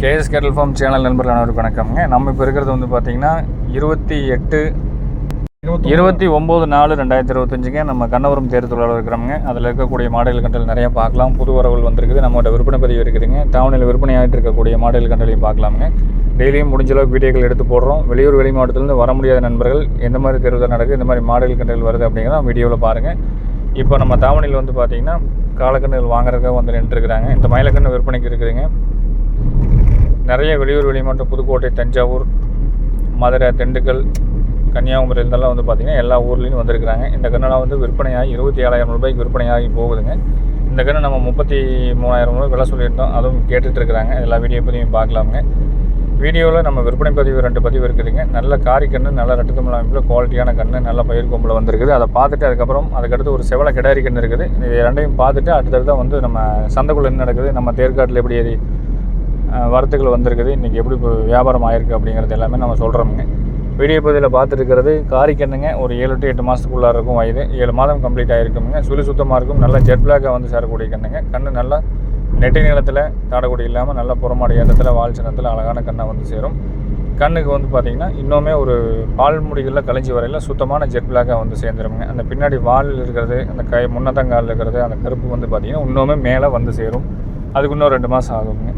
KS கேட்டல் form channel நண்பர்கள் அனைவருக்கும் வணக்கம்ங்க. நம்ம இப்போ இருக்கிறது வந்து பார்த்தீங்கன்னா இருபத்தி எட்டு இருபத்தி ஒம்பது நாலு ரெண்டாயிரத்தி இருபத்தஞ்சுங்க. நம்ம கண்ணபுரம் தேர் தொழிலாளர் இருக்கிறோம்ங்க. அதில் இருக்கக்கூடிய மாடல் கண்டல் நிறையா பார்க்கலாம். புது வரவுகள் வந்திருக்குது. நம்மளோட விற்பனை பதிவு இருக்குதுங்க. டவுனில் விற்பனை ஆகிட்டு இருக்கக்கூடிய மாடல் கண்டலையும் பார்க்கலாமுங்க. டெய்லியும் முடிஞ்ச அளவுக்கு வீடியோக்கள் எடுத்து போடுறோம். வெளியூர் வெளி மாவட்டத்திலேருந்து வர முடியாத நண்பர்கள் எந்த மாதிரி தேர்தல் நடக்குது இந்த மாதிரி மாடல் கண்டல் வருது அப்படிங்கிறத வீடியோவில் பாருங்கள் இப்போ நம்ம தாவணியில் வந்து பார்த்திங்கன்னா காலக்கண்ணுகள் வாங்குறதுக்காக வந்து நின்றுருக்குறாங்க. இந்த மயிலக்கண்ணு விற்பனைக்கு இருக்குதுங்க. நிறைய வெளியூர் வெளிமாவட்ட புதுக்கோட்டை தஞ்சாவூர் மதுரை திண்டுக்கல் கன்னியாகுமரி இதெல்லாம் வந்து பார்த்திங்கன்னா எல்லா ஊர்லேயும் வந்திருக்கிறாங்க. இந்த கண்ணெல்லாம் வந்து விற்பனையாகி இருபத்தி ஏழாயிரம் ரூபாய்க்கு விற்பனையாகி போகுதுங்க. இந்த கண்ணு நம்ம முப்பத்தி மூணாயிரம் ரூபாய் விலை சொல்லியிருந்தோம். அதுவும் கேட்டுட்ருக்கிறாங்க. எல்லா வீடியோ பதிவையும் பார்க்கலாமுங்க. வீடியோவில் நம்ம விற்பனை பதிவு ரெண்டு பதிவு இருக்குதுங்க. நல்ல காரி கன்று நல்ல ரெட்டத்தமிழ் அமைப்பில் குவாலிட்டியான கன்று நல்ல பயிர் கொம்பில் வந்திருக்குது. அதை பார்த்துட்டு அதுக்கப்புறம் அதுக்கடுத்து ஒரு செவலை கிடாரி கன்று இருக்குது. இது ரெண்டையும் பார்த்துட்டு அடுத்தடுத்து வந்து நம்ம சந்தைக்குள்ளே என்ன நடக்குது? நம்ம தேர்காட்டில் எப்படி வரத்துக்கள் வந்திருக்குது. இன்றைக்கி எப்படி இப்போ வியாபாரம் ஆயிருக்கு அப்படிங்கிறது எல்லாமே நம்ம சொல்கிறோமுங்க வீடியோ பகுதியில் பார்த்துருக்கிறது காரிக்கண்ணுங்க. ஒரு ஏழு டு எட்டு மாதத்துக்குள்ளே இருக்கும் வயது. ஏழு மாதம் கம்ப்ளீட் ஆகிருக்குங்க சுழி சுத்தமாக இருக்கும். நல்லா ஜெட் பிளாக்காக வந்து சேரக்கூடிய கண்ணுங்க. கண்ணு நல்லா நெட்டி நிலத்தில் தாடக்குடி இல்லாமல் நல்லா புறமாடி இடத்துல வால் சின்னத்தில் அழகான கண்ணை வந்து சேரும். கண்ணுக்கு வந்து பார்த்திங்கன்னா இன்னுமே ஒரு பால் முடிகளில் கழிஞ்சி வரையில் சுத்தமான ஜெட் பிளாக்காக வந்து சேர்ந்துருங்க அந்த பின்னாடி வால் இருக்கிறது அந்த கை முன்னத்தங்கால் இருக்கிறது அந்த கருப்பு வந்து பார்த்திங்கன்னா இன்னுமே மேலே வந்து சேரும். அதுக்கு இன்னும் ரெண்டு மாதம் ஆகுங்க.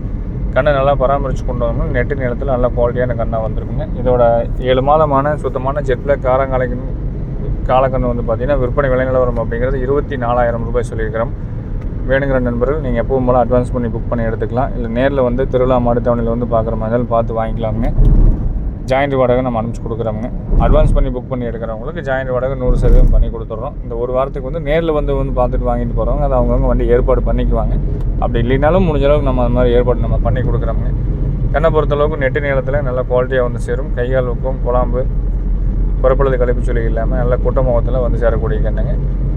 கண்ணை நல்லா பராமரித்து கொண்டு வரணும். நெட்டு நிலத்தில் நல்ல குவாலிட்டியான கண்ணாக வந்திருக்குங்க. இதோட ஏழு மாதமான சுத்தமான ஜெட் பிளாக் காரங்காலைக்கு காலக்கண்ணு வந்து பார்த்திங்கன்னா விற்பனை விலை நிலவரம் அப்படிங்கிறது இருபத்தி நாலாயிரம் ரூபாய் சொல்லியிருக்கிறோம். வேணுங்கிற நண்பர்கள் நீங்கள் எப்பவும் போல் அட்வான்ஸ் பண்ணி புக் பண்ணி எடுத்துக்கலாம். இல்லை நேரில் வந்து திருவிழா மாடுத்தவணையில் வந்து பார்க்குற மாதிரி இருந்தாலும் பார்த்து வாங்கிக்கலாமுங்க. ஜாயிண்ட் வாடகை நம்ம அனுப்பிச்சு கொடுக்குறவங்க. அட்வான்ஸ் பண்ணி புக் பண்ணி எடுக்கிறவங்களுக்கு ஜாயிண்ட் வாடகை நூறு சதவீதம் பண்ணி கொடுத்துட்றோம் இந்த ஒரு வாரத்துக்கு வந்து நேரில் வந்து வந்து பார்த்துட்டு வாங்கிட்டு போகிறவங்க அதை அவங்கவுங்க வண்டி ஏற்பாடு பண்ணிக்குவாங்க. அப்படி இல்லைனாலும் முடிஞ்ச அளவுக்கு நம்ம அந்த மாதிரி ஏற்பாடு நம்ம பண்ணி கொடுக்குறோங்க கண்ணை பொறுத்தளவுக்கு நெட்டு நீளத்தில் நல்ல குவாலிட்டியாக வந்து சேரும். கையால் ஊக்கம் குழம்பு புறப்பழுது கழிப்பு சொல்லி இல்லாமல் நல்ல குட்ட முகத்தில் வந்து சேரக்கூடிய கண்ணுங்க.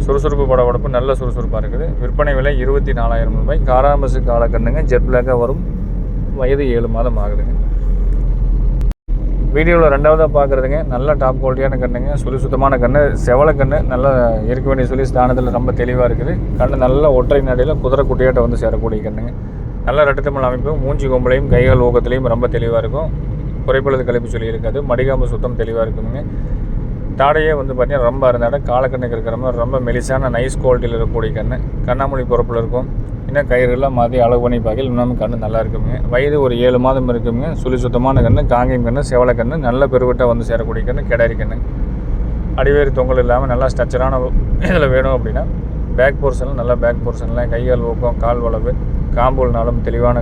சுறுசுறுப்பு படபடப்பு நல்ல சுறுசுறுப்பாக இருக்குது. விற்பனை விலை இருபத்தி நாலாயிரம் ரூபாய். காராமசு கால கண்ணுங்க. ஜெட் பிளாக்காக வரும். வயது ஏழு மாதம் ஆகுதுங்க. வீடியோவில் ரெண்டாவதாக பார்க்குறதுங்க நல்ல டாப் குவாலிட்டியான கண்ணுங்க. சுழி சுத்தமான கண்ணு செவலை கண்ணு நல்லா இருக்க வேண்டிய சொல்லி ஸ்தானத்தில் ரொம்ப தெளிவாக இருக்குது. கண்ணு நல்ல ஒற்றை நடையில் குதிரை குட்டியாட்ட வந்து சேரக்கூடிய கண்ணுங்க. நல்ல ரெட்டத்தமிழ் அமைப்பு மூஞ்சி கொம்பளையும் கைகள் ஊக்கத்துலேயும் ரொம்ப தெளிவாக இருக்கும். குறைப்பொழுது கழிப்பு சொல்லி இருக்காது. மடிகாம்பு சுத்தம் தெளிவாக இருக்குங்க தாடையே வந்து பார்த்திங்கன்னா ரொம்ப இருந்தாட காலக்கண்ணுக்கு இருக்கிற மாதிரி ரொம்ப மெலிசான நைஸ் குவாலிட்டியில் இருக்கக்கூடிய கண்ணு. கண்ணாமொழி பொறுப்பில் இருக்கும். இன்னும் கயிறுலாம் மாற்றி அளவு பண்ணி பார்க்கல இன்னும் கண்ணு நல்லா இருக்குங்க. வயது ஒரு ஏழு மாதம் இருக்குங்க. சுழி சுத்தமான கண்ணு காங்கேயம் கண்ணு செவலை கண்ணு நல்ல பெருவட்டாக வந்து சேரக்கூடிய கண்ணு கிடாரி கண்ணு. அடிவேறு தொங்கல் இல்லாமல் நல்லா ஸ்ட்ரக்சரான இதில் வேணும் அப்படின்னா பேக் போர்ஷனில் நல்லா பேக் போர்ஷனில் கைகால் ஊக்கம் கால் வளவு காம்போல்னாலும் தெளிவான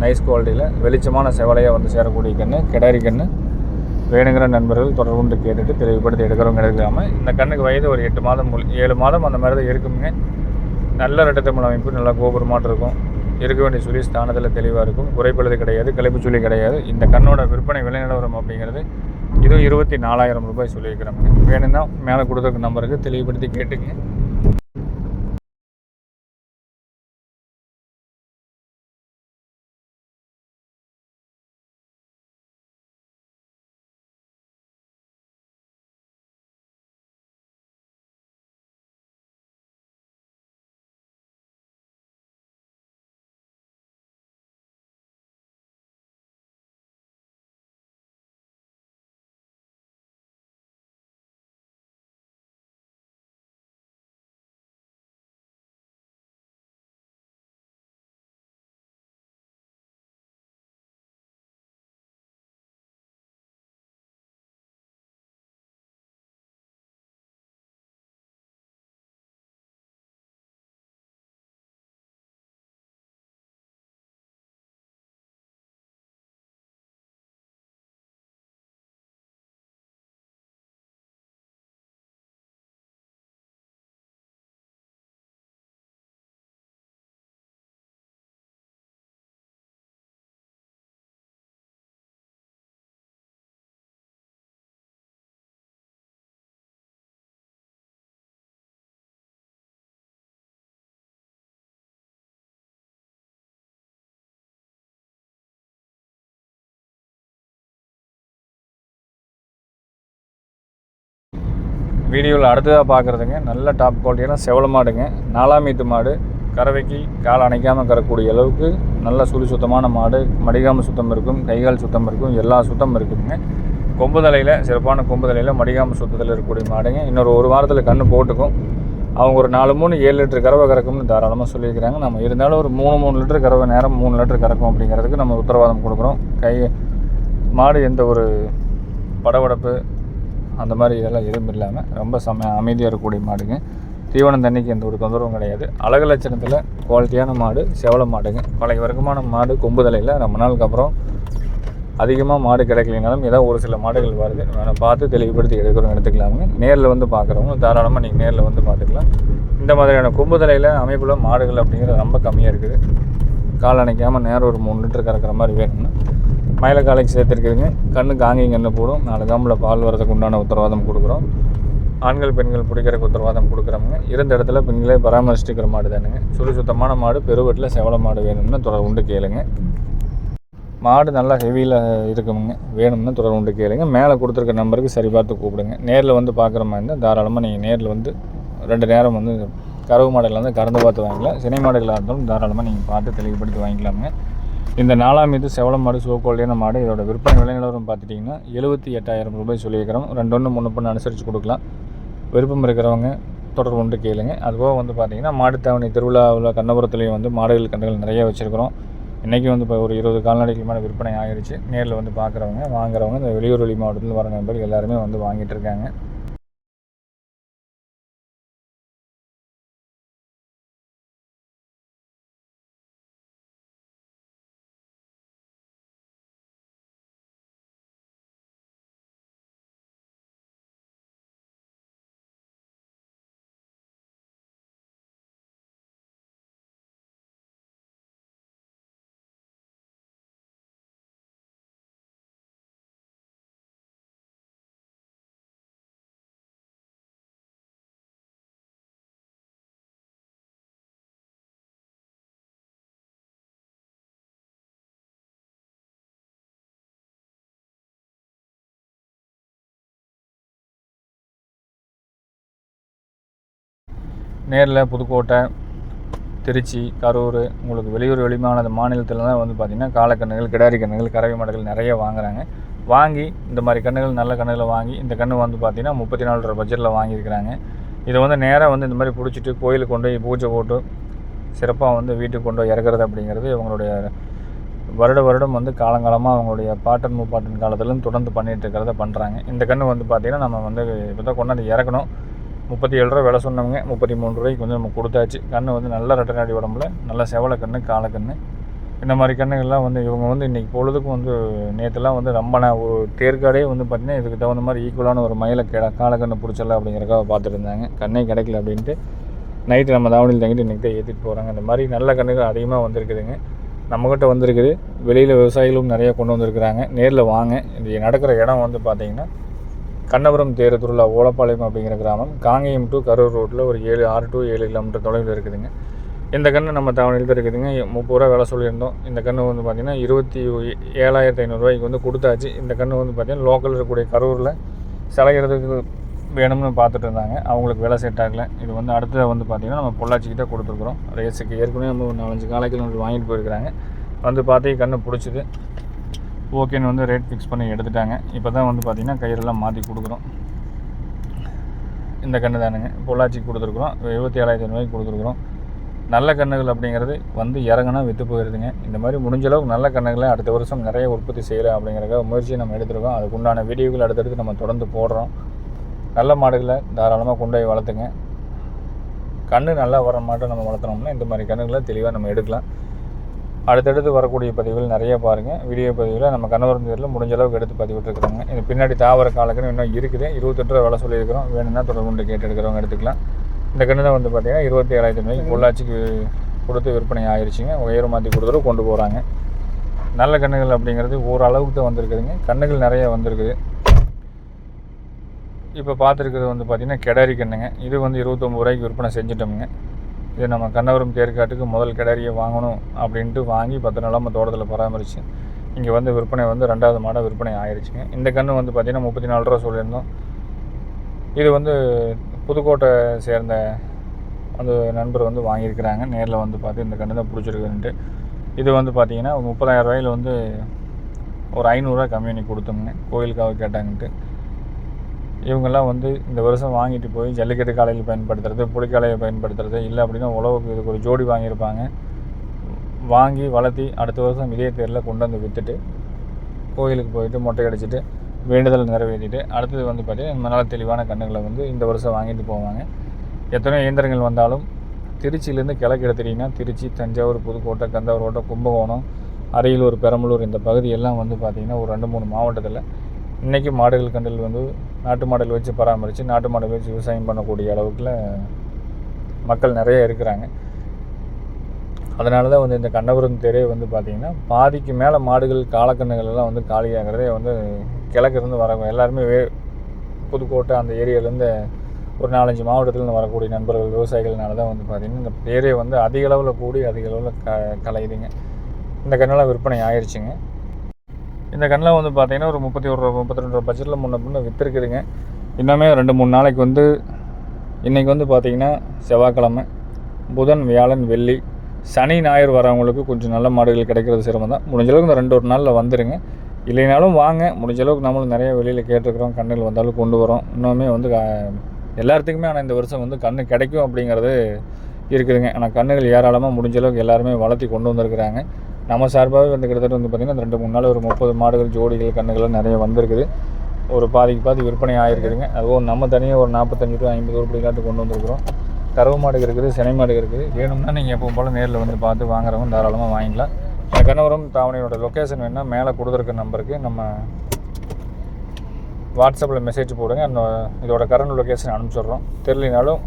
நைஸ் குவாலிட்டியில் வெளிச்சமான செவலையாக வந்து சேரக்கூடிய கண்ணு கிடாரி கண்ணு. வேணுங்கிற நண்பர்கள் தொடர்பு கேட்டுட்டு தெளிவுபடுத்தி எடுக்கிறவங்க எடுக்காமல் இந்த கண்ணுக்கு வயது ஒரு எட்டு மாதம் முழு- ஏழு மாதம் அந்த மாதிரி தான் இருக்குங்க. நல்ல ரெட்டத்தமிழ் அமைப்பு நல்லா கோபுரமாக இருக்கும். இருக்க வேண்டிய சொல்லி ஸ்தானத்தில் தெளிவாக இருக்கும். குறைப்பழுது கிடையாது கழிப்பு சொல்லி கிடையாது. இந்த கண்ணோட விற்பனை விலை நிலவரம் அப்படிங்கிறது இதுவும் இருபத்தி நாலாயிரம் ரூபாய் சொல்லியிருக்கிறாங்க. வேணும்னா மேலே கொடுத்துருக்க நம்பருக்கு தெளிவுபடுத்தி கேட்டுங்க. வீடியோவில் அடுத்ததாக பார்க்குறதுங்க நல்ல டாப் குவாலிட்டியான செவல மாடுங்க. நாலாம் மீத்து மாடு கறவைக்கு கால் அணைக்காமல் கறக்கூடிய அளவுக்கு நல்ல சுழி சுத்தமான மாடு. மடிகாம சுத்தம் இருக்கும் கைகால் சுத்தம் இருக்கும் எல்லா சுத்தம் இருக்குதுங்க. கொம்பு தலையில் சிறப்பான கொம்பு தலையில் மடிகாம சுத்தத்தில் இருக்கக்கூடிய மாடுங்க. இன்னொரு ஒரு வாரத்தில் கன்று போட்டுக்கும். அவங்க ஒரு நாலு மூணு ஏழு லிட்டர் கறவை கறக்கும்னு தாராளமாக சொல்லியிருக்கிறாங்க. நம்ம இருந்தாலும் ஒரு மூணு மூணு லிட்டர் கறவை நேரம் மூணு லிட்டர் கறக்கும் அப்படிங்கிறதுக்கு நம்ம உத்தரவாதம் கொடுக்குறோம். கை மாடு எந்த ஒரு படபடப்பு அந்த மாதிரி இதெல்லாம் எதுவும் இல்லாமல் ரொம்ப செம அமைதியாக இருக்கக்கூடிய மாடுங்க. தீவனம் தண்ணிக்கு எந்த ஒரு தொந்தரவும் கிடையாது. அழகு லட்சணத்தில் குவாலிட்டியான மாடு செவல மாடுங்க. பழைய வர்க்கமான மாடு கொம்பு தலையில் ரொம்ப நாளுக்கு அப்புறம் அதிகமாக மாடு கிடைக்கலனாலும் ஏதோ ஒரு சில மாடுகள் வருது. வேணால் பார்த்து தெளிவுபடுத்தி எடுக்கிறோம் எடுத்துக்கலாமுங்க. நேரில் வந்து பார்க்குறவங்க தாராளமாக நீங்கள் நேரில் வந்து பார்த்துக்கலாம். இந்த மாதிரியான கொம்பு தலையில் மாடுகள் அப்படிங்கிறது ரொம்ப கம்மியாக இருக்குது. கால் அணைக்காமல் நேரம் ஒரு மூணு லிட்டர் கறக்கிற மாதிரி வேணும்னா மயில காலேஜ் சேர்த்துருக்குதுங்க கண்ணு காங்கிங் கண்ணு போடும். நாலு காம்பில் பால் வரதுக்கு உண்டான உத்தரவாதம் கொடுக்குறோம். ஆண்கள் பெண்கள் பிடிக்கிறதுக்கு உத்தரவாதம் கொடுக்குறவங்க இருந்த இடத்துல பெண்களே பராமரிச்சுக்கிற மாடு தானுங்க. சுடு சுத்தமான மாடு பெருவெட்டில் செவல மாடு வேணும்னு தொடர் உண்டு கேளுங்க. மாடு நல்லா ஹெவியில் இருக்குமுங்க. வேணும்னா தொடர் உண்டு கேளுங்க. மேலே கொடுத்துருக்க நம்பருக்கு சரி பார்த்து கூப்பிடுங்க. நேரில் வந்து பார்க்குற மாதிரி இருந்தால் தாராளமாக நீங்கள் நேரில் வந்து ரெண்டு நேரம் வந்து கறவு மாடுகள் வந்து கறந்து பார்த்து வாங்கிக்கலாம். சினை மாடுகளாக இருந்தாலும் தாராளமாக நீங்கள் பார்த்து தெளிவுபடுத்தி வாங்கிக்கலாமுங்க. இந்த நாலாம் மீது செவலம் மாடு சோக்கோல்லியான மாடு. இதோட விற்பனை விலை நிலவரம் பார்த்துட்டிங்கன்னா எழுபத்தி எட்டாயிரம் ரூபாய் சொல்லியிருக்கிறோம். ரெண்டு ஒன்று மூணு பொண்ணு அனுசரித்து கொடுக்கலாம். விருப்பம் இருக்கிறவங்க தொடர்பு கொண்டு கேளுங்க. அதுபோக வந்து பார்த்திங்கன்னா மாட்டுத்தாவணி திருவிழாவில் கண்ணபுரத்துலேயும் வந்து மாடுகள் கன்றுகள் நிறைய வச்சுருக்கிறோம். இன்றைக்கி வந்து இப்போ ஒரு இருபது கால்நடைகள் மேலே விற்பனை ஆகிடுச்சு நேரில் வந்து பார்க்குறவங்க வாங்குறவங்க இந்த வெளியூர் வெளி மாவட்டத்தில் வர நண்பர்கள் எல்லாருமே வந்து வாங்கிட்டு இருக்காங்க. நேரில் புதுக்கோட்டை திருச்சி கரூர் உங்களுக்கு வெளியூர் வெளிமான மாநிலத்தில் தான் வந்து பார்த்திங்கன்னா காலக்கண்ணுகள் கிடாரி கண்ணுகள் கறவை மாடுகள் நிறைய வாங்குறாங்க. வாங்கி இந்த மாதிரி கண்ணுகள் நல்ல கண்ணுகளை வாங்கி இந்த கன்று வந்து பார்த்திங்கன்னா முப்பத்தி நாலு ரூபா பட்ஜெட்டில் வாங்கியிருக்கிறாங்க. இதை வந்து நேராக வந்து இந்த மாதிரி பிடிச்சிட்டு கோயிலுக்கு கொண்டு போய் பூஜை போட்டு சிறப்பாக வந்து வீட்டுக்கு கொண்டு போய் இறக்குறது அப்படிங்கிறது இவங்களுடைய வருட வருடம் வந்து காலங்காலமாக அவங்களுடைய பாட்டன் மூப்பாட்டன் காலத்துலேருந்து தொடர்ந்து பண்ணிகிட்டு இருக்கிறத பண்ணுறாங்க இந்த கன்று வந்து பார்த்திங்கன்னா நம்ம வந்து இப்போ தான் கொண்டாந்து இறக்கணும். முப்பத்தி ஏழு ரூபா விலை சொன்னவங்க முப்பத்தி மூணு ரூபாய்க்கு வந்து நம்ம கொடுத்தாச்சு. கன்று வந்து நல்ல ரெட்டநாடி உடம்புல நல்ல செவலை கன்று காலக்கன்று இந்த மாதிரி கன்றுகள்லாம் வந்து இவங்க வந்து இன்றைக்கி பொழுதுக்கும் வந்து நேற்றுலாம் வந்து ரொம்ப நான் ஒரு தேர்காடே வந்து பார்த்திங்கன்னா இதுக்கு தகுந்த மாதிரி ஈக்குவலான ஒரு மயிலை கிட காலக்கண்ணு பிடிச்சல அப்படிங்கிறக்காக பார்த்துட்டு இருந்தாங்க. கண்ணே கிடைக்கல அப்படின்ட்டு நைட்டு நம்ம தாவணியில் தங்கிட்டு இன்றைக்கி தான் ஏற்றிட்டு போகிறாங்க இந்த மாதிரி நல்ல கன்றுகள் அதிகமாக வந்திருக்குதுங்க. நம்மக்கிட்ட வந்திருக்குது. வெளியில் விவசாயிகளும் நிறைய கொண்டு வந்திருக்கிறாங்க. நேரில் வாங்க. இது நடக்கிற இடம் வந்து பார்த்திங்கன்னா கண்ணபுரம் தேர் திருவிழா ஓலப்பாளையம் அப்படிங்கிற கிராமம். காங்கேயம் டு கரூர் ரோட்டில் ஒரு ஏழு ஆறு டு ஏழு கிலோமீட்டர் தொலைவில் இருக்குதுங்க. இந்த கன்று நம்ம தவணையில் தான் இருக்குதுங்க. முப்பது ரூபா விலை சொல்லியிருந்தோம். இந்த கன்று வந்து பார்த்திங்கன்னா இருபத்தி ஏழாயிரத்தி ஐநூறுரூவாய்க்கு வந்து கொடுத்தாச்சு. இந்த கன்று வந்து பார்த்திங்கன்னா லோக்கல் இருக்கக்கூடிய கரூரில் சிலைகிறதுக்கு வேணும்னு பார்த்துட்டு இருந்தாங்க. அவங்களுக்கு வேலை செட் ஆகலை. இது வந்து அடுத்தது வந்து பார்த்திங்கன்னா நம்ம பொள்ளாச்சிக்கிட்ட கொடுத்துருக்குறோம். ரேஸுக்கு ஏற்கனவே நம்ம ஒரு நாலஞ்சு காலைக்கு வாங்கிட்டு போயிருக்கிறாங்க. வந்து பார்த்து கன்று பிடிச்சிது. ஓகேன்னு வந்து ரேட் ஃபிக்ஸ் பண்ணி எடுத்துட்டாங்க. இப்போ தான் வந்து பார்த்திங்கன்னா கயிறெல்லாம் மாற்றி கொடுக்குறோம். இந்த கன்று தானுங்க. பொள்ளாச்சிக்கு கொடுத்துருக்குறோம். எழுபத்தி ஏழாயிரத்தி ரூபாய்க்கு கொடுத்துருக்குறோம். நல்ல கன்றுகள் அப்படிங்கிறது வந்து இறங்கினா விற்று போயிடுதுங்க இந்த மாதிரி முடிஞ்ச அளவுக்கு நல்ல கன்றுகளை அடுத்த வருஷம் நிறைய உற்பத்தி செய்யலாம் அப்படிங்கிறக்காக முயற்சியை நம்ம எடுத்துருக்கோம். அதுக்குண்டான வீடியோக்கள் அடுத்தடுத்து நம்ம தொடர்ந்து போடுறோம். நல்ல மாடுகளை தாராளமாக கொண்டு போய் வளர்த்துங்க. கன்று நல்லா வர மாட்டை நம்ம வளர்த்துனோம்னா இந்த மாதிரி கன்றுகளை தெளிவாக நம்ம எடுக்கலாம். அடுத்தடுத்து வரக்கூடிய பதிவுகள் நிறைய பாருங்கள் வீடியோ பதிவில் நம்ம கணவரம் தேர்தலில் முடிஞ்ச அளவுக்கு எடுத்து பதிவிட்டுருக்குறாங்க. இது பின்னாடி தாவர காலக்கன்னு இன்னும் இருக்குது. இருபத்தெட்டு ரூபா வேலை சொல்லியிருக்கிறோம். வேணும்னா தொடர்பு கேட்டு எடுக்கிறவங்க எடுத்துக்கலாம். இந்த கன்று தான் வந்து பார்த்திங்கன்னா இருபத்தி ஏழாயிரத்தி ரூபாய்க்கு பொள்ளாச்சிக்கு கொடுத்து விற்பனை ஆயிடுச்சுங்க உயரம் மாற்றி கொடுத்துட்டு கொண்டு போகிறாங்க நல்ல கன்றுகள் அப்படிங்கிறது ஓரளவுக்கு தான் வந்திருக்குதுங்க. கன்றுகள் நிறைய வந்திருக்குது. இப்போ பார்த்துருக்குறது வந்து பார்த்திங்கன்னா கிடாரி கண்ணுங்க இது வந்து இருபத்தொம்பது ரூபாய்க்கு விற்பனை செஞ்சிட்டோமுங்க. இது நம்ம கண்ணவரம் தேர்காட்டுக்கு முதல் கிடரியை வாங்கணும் அப்படின்ட்டு வாங்கி பத்து நாளாக நம்ம தோட்டத்தில் பராமரித்து இங்கே வந்து விற்பனை வந்து ரெண்டாவது மாடம் விற்பனை ஆயிடுச்சுங்க இந்த கன்று வந்து பார்த்திங்கன்னா முப்பத்தி நாலு ரூபா சொல்லியிருந்தோம். இது வந்து புதுக்கோட்டை சேர்ந்த அந்த நண்பர் வந்து வாங்கியிருக்கிறாங்க. நேரில் வந்து பார்த்து இந்த கன்று தான் பிடிச்சிருக்குன்ட்டு. இது வந்து பார்த்தீங்கன்னா முப்பதாயிரம் ரூபாயில் வந்து ஒரு ஐநூறுரூவா கம்மி பண்ணி கோயிலுக்காக கேட்டாங்கன்ட்டு. இவங்கெல்லாம் வந்து இந்த வருஷம் வாங்கிட்டு போய் ஜல்லிக்கட்டு காலையில் பயன்படுத்துறது புலிக்காலையை பயன்படுத்துறது இல்லை அப்படின்னா உழவுக்கு இதுக்கு ஒரு ஜோடி வாங்கியிருப்பாங்க. வாங்கி வளர்த்தி அடுத்த வருஷம் இதே தேரில் கொண்டு வந்து விற்றுட்டு கோயிலுக்கு போயிட்டு மொட்டை அடிச்சுட்டு வேண்டுதல் நிறைவேற்றிட்டு அடுத்தது வந்து பார்த்தீங்கன்னா நல்ல தெளிவான கண்ணுகளை வந்து இந்த வருஷம் வாங்கிட்டு போவாங்க. எத்தனை இயந்திரங்கள் வந்தாலும் திருச்சியிலேருந்து கிழக்கு எடுத்துட்டிங்கன்னா திருச்சி தஞ்சாவூர் புதுக்கோட்டை கந்தவரோட்டை கும்பகோணம் அரியலூர் பெரம்பலூர் இந்த பகுதியெல்லாம் வந்து பார்த்திங்கன்னா ஒரு ரெண்டு மூணு மாவட்டத்தில் இன்றைக்கி மாடுகள் கண்டல் வந்து நாட்டு மாடல் வச்சு பராமரித்து நாட்டு மாடல் வச்சு விவசாயம் பண்ணக்கூடிய அளவுக்குல மக்கள் நிறைய இருக்கிறாங்க. அதனால தான் வந்து இந்த கண்ணபுரம் தெரே வந்து பார்த்திங்கன்னா பாதிக்கு மேலே மாடுகள் காலக்கண்ணுகள் எல்லாம் வந்து காலியாகிறதே வந்து கிழக்கிருந்து வர எல்லாருமே வே புதுக்கோட்டை அந்த ஏரியாவிலேருந்து ஒரு நாலஞ்சு மாவட்டத்துலேருந்து வரக்கூடிய நண்பர்கள் விவசாயிகள்னால தான் வந்து பார்த்திங்கன்னா இந்த ஏரியா வந்து அதிக அளவில் கூடி அதிக அளவில் க கலையுதுங்க. இந்த கண்ணெல்லாம் விற்பனை ஆயிடுச்சுங்க இந்த கண்ணில் வந்து பார்த்தீங்கன்னா ஒரு முப்பத்தி ஒரு ரூபா முப்பத்தி ரெண்டு பட்ஜெட்டில் முன்ன பின்ன விற்றுருக்குதுங்க இன்னுமே ரெண்டு மூணு நாளைக்கு வந்து இன்றைக்கி வந்து பார்த்திங்கன்னா செவ்வாய்க்கிழமை புதன் வியாழன் வெள்ளி சனி ஞாயிறு வரவங்களுக்கு கொஞ்சம் நல்ல மாடுகள் கிடைக்கிறது சிரமம் தான். முடிஞ்சளவுக்கு இந்த ரெண்டு ஒரு நாளில் வந்துடுங்க இல்லைனாலும் வாங்க முடிஞ்சளவுக்கு நம்மளும் நிறைய வெளியில் கேட்டிருக்கிறோம் கண்ணுகள் வந்தாலும் கொண்டு வரோம். இன்னுமே வந்து எல்லாத்துக்குமே ஆனால் இந்த வருஷம் வந்து கண்ணு கிடைக்கும் அப்படிங்கிறது இருக்குதுங்க. ஆனால் கண்ணுகள் ஏராளமாக முடிஞ்சளவுக்கு எல்லாருமே வளர்த்தி கொண்டு வந்திருக்கிறாங்க. நம்ம சார்பாகவே வந்து கிட்டத்தட்ட வந்து பார்த்திங்கன்னா ரெண்டு மூணு நாள் ஒரு முப்பது மாடுகள் ஜோடிகள் கண்ணுகள் நிறைய வந்திருக்குது. ஒரு பாதிக்கு பாதி விற்பனை ஆகிருக்குதுங்க அதுவும் நம்ம தனியாக ஒரு நாற்பத்தஞ்சு டு ஐம்பது உருப்படிக்காட்டு கொண்டு வந்திருக்கிறோம். கறவு மாடு இருக்குது சினை மாடு இருக்குது. வேணும்னா நீங்கள் எப்பவும் போல் நேரில் வந்து பார்த்து வாங்குறவங்க தாராளமாக வாங்கிக்கலாம். என் கணவரும் தாவணியோட லொக்கேஷன் வேணால் மேலே கொடுத்துருக்க நம்பருக்கு நம்ம வாட்ஸ்அப்பில் மெசேஜ் போடுங்க. அந்த இதோட கரண்ட் லொக்கேஷன் அனுப்பிச்சிடுறோம். தெரியலனாலும்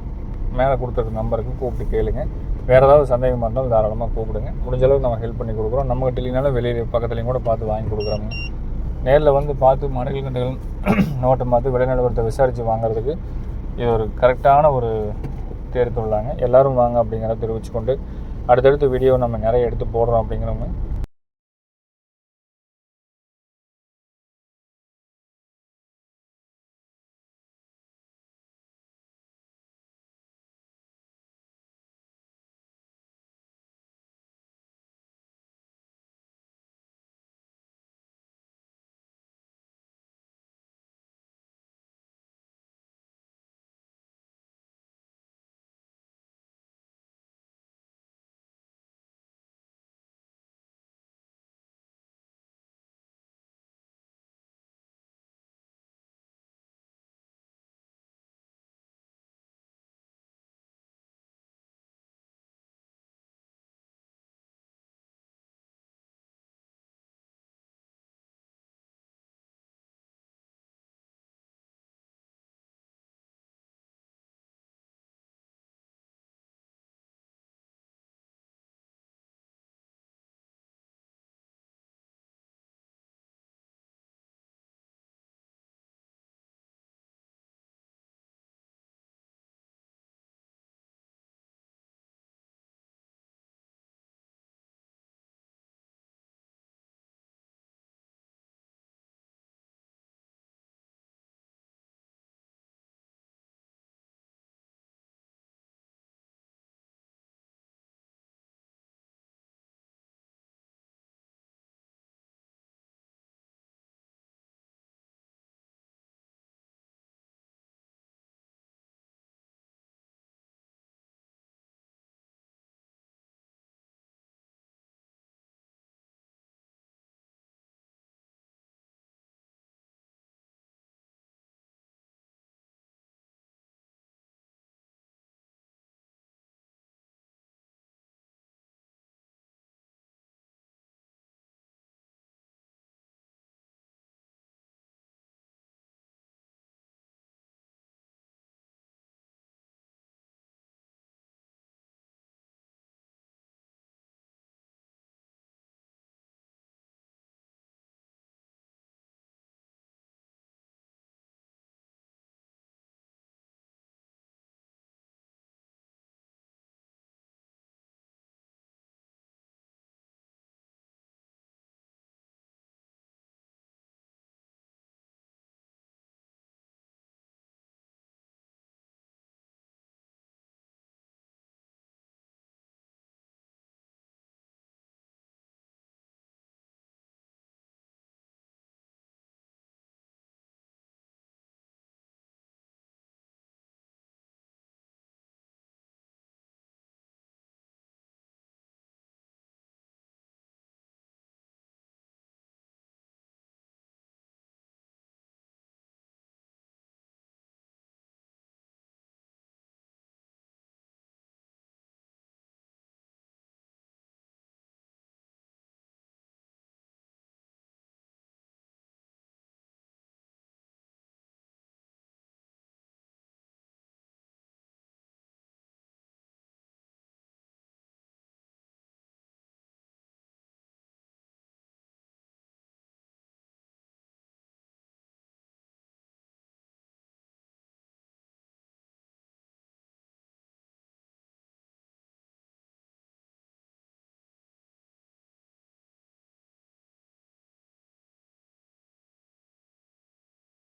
மேலே கொடுத்துருக்க நம்பருக்கு கூப்பிட்டு கேளுங்கள் வேறு ஏதாவது சந்தேகமாக இருந்தாலும் தாராளமாக கூப்பிடுங்க. முடிஞ்ச அளவுக்கு நம்ம ஹெல்ப் பண்ணி கொடுக்குறோம். நம்ம இல்லைனாலும் வெளியில் பக்கத்துலேயும் கூட பார்த்து வாங்கி கொடுக்குறாங்க நேரில் வந்து பார்த்து மணிகள் கண்டுகள் நோட்டம் பார்த்து விளைநிலவரத்தை விசாரித்து வாங்குறதுக்கு இது ஒரு கரெக்டான ஒரு தேர்த்து உள்ளாங்க. எல்லோரும் வாங்க அப்படிங்கிறத தெரிவிச்சுக்கொண்டு அடுத்தடுத்த வீடியோ நம்ம நிறைய எடுத்து போடுறோம் அப்படிங்கிறவங்க